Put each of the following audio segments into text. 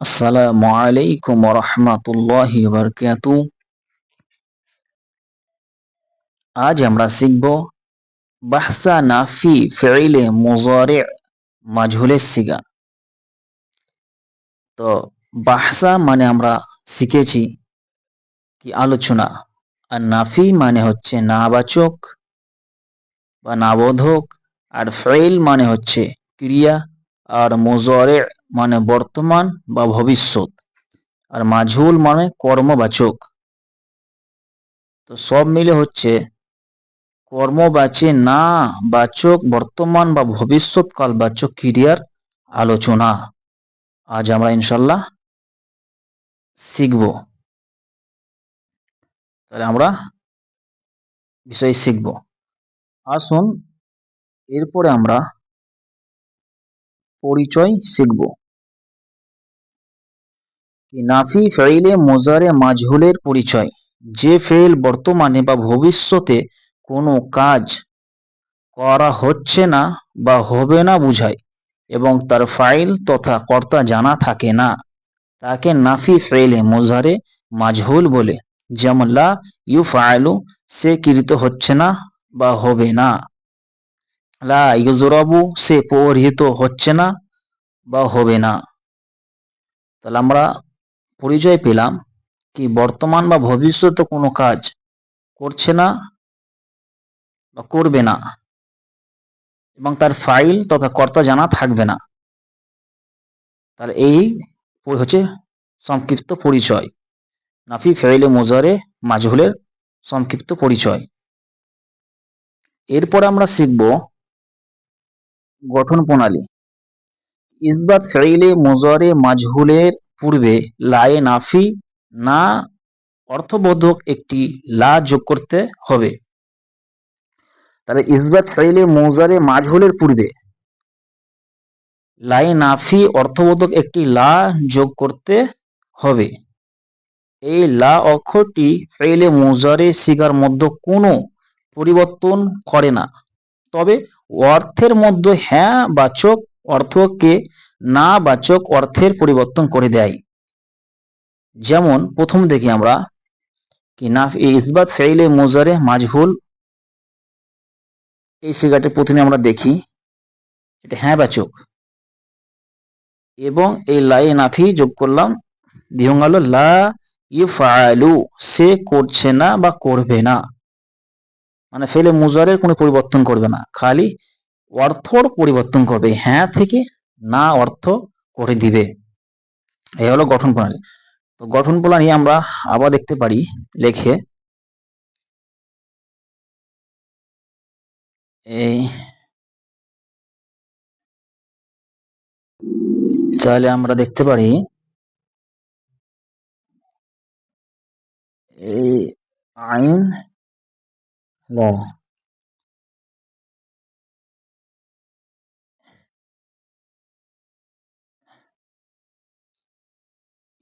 আসসালামু আলাইকুম রহমাতুল্লাহি বারকাত আজ আমরা শিখব বাহসা নাফি ফেইলে মুজারে মাজহুলের সিগা তো বাহসা মানে আমরা শিখেছি কি আলোচনা। আর নাফি মানে হচ্ছে নাবাচক বা নাবোধক। আর ফেইল মানে হচ্ছে ক্রিয়া। আর মুজারে মানে বর্তমান বা ভবিষ্যৎ। আর মাঝুল মানে কর্মবাচক। তো সব মিলে হচ্ছে কর্মবাচে না বাচক বর্তমান বা ভবিষ্যৎকাল বাচক ক্রিয়ার আলোচনা। আজ আমরা ইনশাল্লাহ শিখব। তাহলে আমরা বিষয় শিখব। আসুন এরপরে আমরা পরিচয় শিখব। নাফি ফেইলে মোজারে মাজহুলের পরিচয়? যে ফেল বর্তমানে বা ভবিষ্যতে কোনো কাজ করা হচ্ছে না বা হবে না বুঝায় এবং তার ফাইল তথা কর্তা জানা থাকে না, তাকে নাফি ফেলে মোজারে মাজহুল বলে। যেমন, লা ইউ ফাইলু সে কৃত হচ্ছে না বা হবে না। লা ইউজরাবু, সে পরিহিত হচ্ছে না বা হবে না। তাহলে আমরা পরিচয় পেলাম কি বর্তমান বা ভবিষ্যতে কোনো কাজ করছে না বা করবে না এবং তার ফাইল তথা কর্তা জানা থাকবে না। তাহলে এই হচ্ছে সংক্ষিপ্ত পরিচয়। নাফি ফেইলে মোজারে মাজহুলের সংক্ষিপ্ত পরিচয়। এরপর আমরা শিখব গঠন প্রণালী। ইসবাত ফেইলে মোজারে মাজহুলের পূর্বে লায়ে নাফি না অর্থবোধক একটি লা যোগ করতে হবে। তাহলে ইসবাত ফাইলে মৌজারে মাজহুলের পূর্বে লাই নাফি অর্থবোধক একটি লা যোগ করতে হবে। এই লা অক্ষরটি ফেইলে মৌজারে সিগার মধ্যে কোনো পরিবর্তন করে না। তবে অর্থের মধ্যে হ্যাঁ বাচক অর্থকে না বাচক অর্থের পরিবর্তন করে দেয়। যেমন, প্রথম দেখি আমরা কি না ইসবাত ফেইলে মোজারে মাজহুল, এই সিগাতে প্রথমে আমরা দেখি এটা হ্যাঁ বাচক এবং এই লাই নাফি যোগ করলাম দিহঙ্গালো লা ইউফালু সে করছে না বা করবে না। মানে ফেলে মুজারের কোনো পরিবর্তন করবে না, খালি অর্থর পরিবর্তন করবে হ্যাঁ থেকে না অর্থ করে দিবে। এই হলো গঠন প্রণালী। তো গঠন প্রণালী আমরা আবার দেখতে পারি লেখে, এই তাহলে আমরা দেখতে পারি, এই আইন ল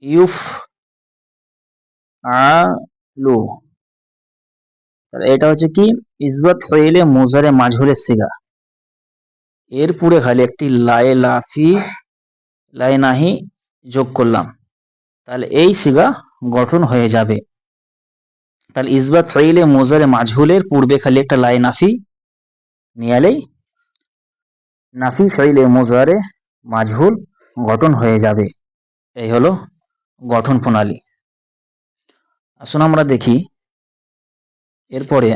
ইউফ আলু এটা হচ্ছে কি? ইসবাত ফেইলে মোজারে মাঝহুলের সিগা। এর পুরে খালি একটি লায়ে লাফি লাই, নাহি যোগ করলাম। তাহলে এই সিগা গঠন হয়ে যাবে। তাহলে ইসবাত ফেইলে মোজারে মাঝহুলের পূর্বে খালি একটা লাই, নাফি নিয়ালেই নাফি ফেইলে মোজারে মাঝহুল গঠন হয়ে যাবে। এই হলো গঠন প্রণালী। আসুন আমরা দেখি, এরপরে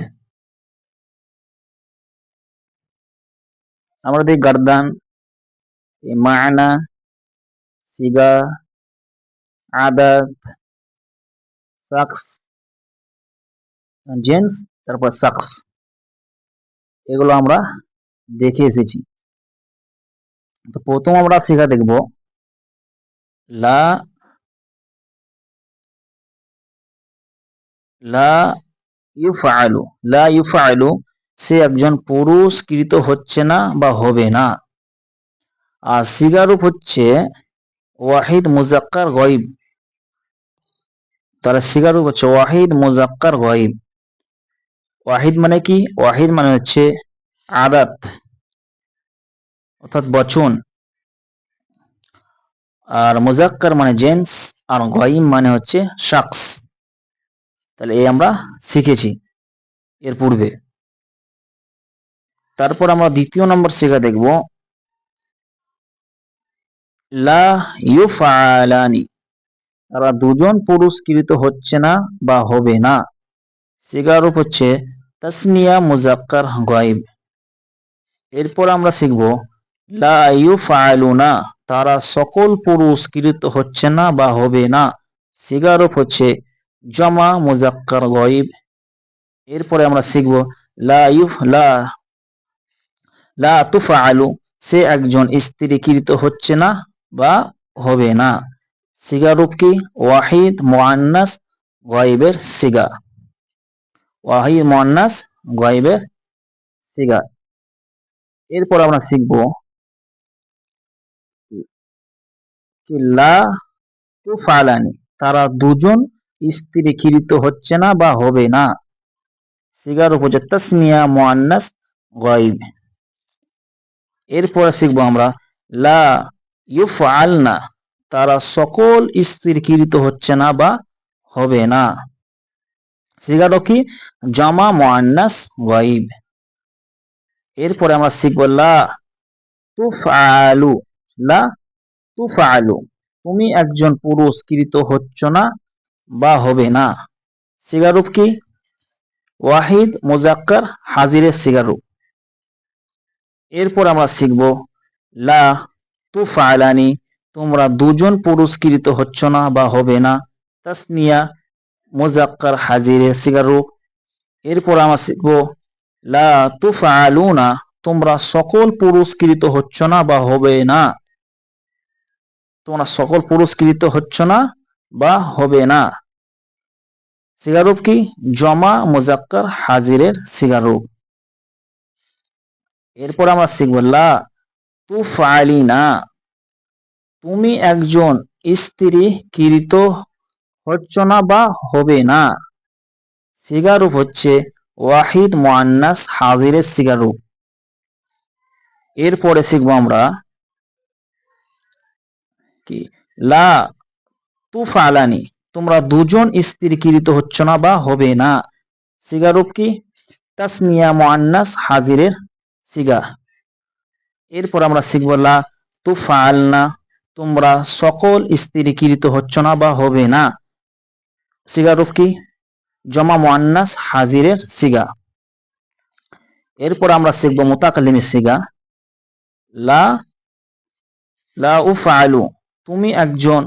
আমরা দেখি গার্দান মায়না, সিগা আদাত সাকস জেন্স তারপর সাকস। এগুলো আমরা দেখে এসেছি। তো প্রথম আমরা শিখা দেখব, লা লা লা সে একজন পুরুষ কৃত হচ্ছে না বা হবে না। আর সিগারুপ হচ্ছে ওয়াহিদ মুজাক্কার গয়েব। তাহলে সিগারুপ হচ্ছে ওয়াহিদ মুজাক্কার গয়েব। ওয়াহিদ মানে কি? ওয়াহিদ মানে হচ্ছে আদাত, অর্থাৎ বচন। আর মুজাক্কার মানে জেন্টস আর গয়িম মানে হচ্ছে শাখস তাহলে এই আমরা শিখেছি এর পূর্বে। তারপর আমরা দ্বিতীয় নম্বর শিখা দেখব। লা ইউফআলানি তারা দুজন পুরস্কৃত হচ্ছে না বা হবে না। সিগারুপ হচ্ছে তাসনিয়া মুজাক্কার গায়েব। এরপর আমরা শিখব, লা ইউফআলুনা তারা সকল পুরস্কৃত হচ্ছে না বা হবে না। সিগারুপ হচ্ছে জমা মুজাক্কার গায়েব। এরপরে আমরা শিখব, লা ইউফ, লা লা তুফআলু। সে একজন স্ত্রীকৃত হচ্ছে না বা হবে না। সিগা রূপ কি? ওয়াহিদ মোয়ান্নাস গাইবের সিগা। ওয়াহিদ মোয়ান্নাস গাইবের সিগা। এরপর আমরা শিখব, কি? লা তুফালানি তারা দুজন স্ত্রীকৃত হচ্ছে না বা হবে না। সিগার উপর যে তাসমিয়া মোয়ান্নাস গাইব এরপরে শিখব আমরা, লা ইউফআলনা, তারা সকল স্থিরকৃত হচ্ছে না বা হবে না। সিগারো কি? জামা মোয়ান্নাস গাইব এরপরে আমরা শিখব, লা তুফআলু লা তুফআলু, তুমি একজন পুরস্কৃত হচ্ছ না বা হবে না। সিগারুপ কি? ওয়াহিদ মুজাক্কার হাজিরের সিগারুপ এরপর আমরা শিখব, লা তুফআলানি তোমরা দুজন পুরস্কৃত হচ্ছ না বা হবে না। তাসনিয়া, মুজাক্কার হাজিরে সিগারু এরপর আমরা শিখব, লা তুফআলুনা তোমরা সকল পুরস্কৃত হচ্ছ না বা হবে না। তোমরা সকল পুরস্কৃত হচ্ছ না বা হবে না। সিগারুপ কি? জমা মুজাক্কার হাজিরের সিগারুপ এরপর আমরা শিখব, লা তুফআলিনা তুমি একজন স্ত্রী কৃত হচ্ছ না বা হবে না। সিগারুপ হচ্ছে ওয়াহিদ মোয়ান্নাস হাজিরের সিগারুপ এরপরে শিখব আমরা কি? লা তুফালানি তোমরা দুজন স্ত্রীকৃত হচ্ছ না বা হবে না। সিগারুপ কি? তাসনিয়া মোয়ান্নাস হাজিরের সিগা এরপর আমরা শিখব, লা তুফালনা তোমরা সকল স্থিরীকৃত হচ্ছ না বা হবে না। সিগারুফ কি? জমা মোয়ান্নাস হাজিরের সিগা এরপর আমরা শিখব মোতাকালিমের সিগা লা লা উফআলু, তুমি একজন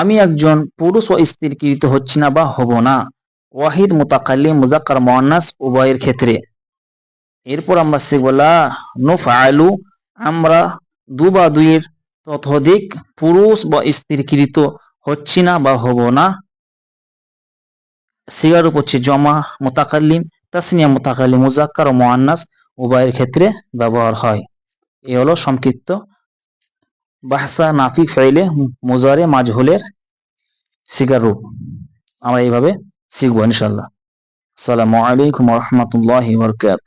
আমি একজন পুরুষ ও স্থিরকৃত হচ্ছি না বা হব না। ওয়াহিদ, মোতাকাল্লিম মুজাক্কার মোয়ান্নাস উভয়ের ক্ষেত্রে। এরপর আমরা শিখব, লা নুফআলু, আমরা দু বা দুইয়ের ততোধিক পুরুষ বা স্ত্রীকৃত হচ্ছি না বা হব না। সিগার হচ্ছে জমা, মোতাকাল্লিম, তাসনিয়া, মোতাকাল্লিম মুজাক্কার ও মোয়ান্নাস উভয়ের ক্ষেত্রে ব্যবহার হয়। এ হলো সংক্ষিপ্ত বাহসা, নাফি, ফাইলে, মুজারে, মাজহুলের সিগার। রূপ আমরা এইভাবে শিখব ইনশাল্লাহ সালামু আলাইকুম রহমতুল্লাহ বরকাত